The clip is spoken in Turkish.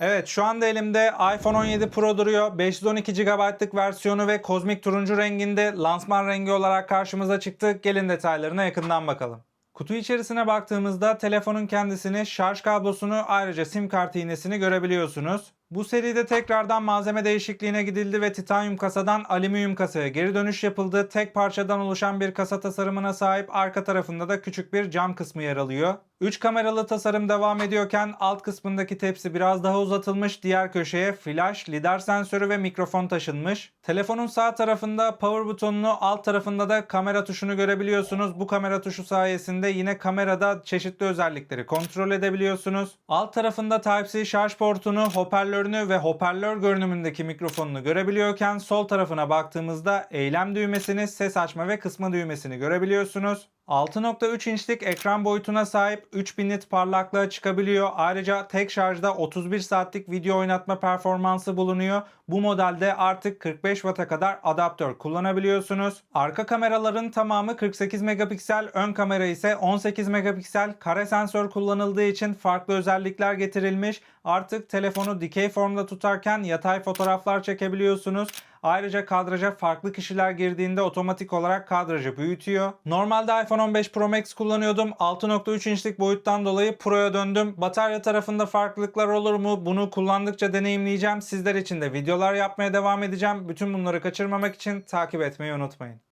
Evet şu anda elimde iPhone 17 Pro duruyor. 512 GB'lık versiyonu ve kozmik turuncu renginde lansman rengi olarak karşımıza çıktı. Gelin detaylarına yakından bakalım. Kutu içerisine baktığımızda telefonun kendisini, şarj kablosunu ayrıca sim kart iğnesini görebiliyorsunuz. Bu seride tekrardan malzeme değişikliğine gidildi ve titanyum kasadan alüminyum kasaya geri dönüş yapıldı. Tek parçadan oluşan bir kasa tasarımına sahip arka tarafında da küçük bir cam kısmı yer alıyor. 3 kameralı tasarım devam ediyorken alt kısmındaki tepsi biraz daha uzatılmış. Diğer köşeye flash, lidar sensörü ve mikrofon taşınmış. Telefonun sağ tarafında power butonunu, alt tarafında da kamera tuşunu görebiliyorsunuz. Bu kamera tuşu sayesinde yine kamerada çeşitli özellikleri kontrol edebiliyorsunuz. Alt tarafında Type-C şarj portunu, hoparlörünü ve hoparlör görünümündeki mikrofonunu görebiliyorken sol tarafına baktığımızda eylem düğmesini, ses açma ve kısma düğmesini görebiliyorsunuz. 6.3 inçlik ekran boyutuna sahip 3000 nit parlaklığa çıkabiliyor. Ayrıca tek şarjda 31 saatlik video oynatma performansı bulunuyor. Bu modelde artık 45 Watt'a kadar adaptör kullanabiliyorsunuz. Arka kameraların tamamı 48 megapiksel, ön kamera ise 18 megapiksel. Kare sensör kullanıldığı için farklı özellikler getirilmiş. Artık telefonu dikey formda tutarken yatay fotoğraflar çekebiliyorsunuz. Ayrıca kadraja farklı kişiler girdiğinde otomatik olarak kadrajı büyütüyor. Normalde iPhone 15 Pro Max kullanıyordum. 6.3 inçlik boyuttan dolayı Pro'ya döndüm. Batarya tarafında farklılıklar olur mu? Bunu kullandıkça deneyimleyeceğim. Sizler için de videolar yapmaya devam edeceğim. Bütün bunları kaçırmamak için takip etmeyi unutmayın.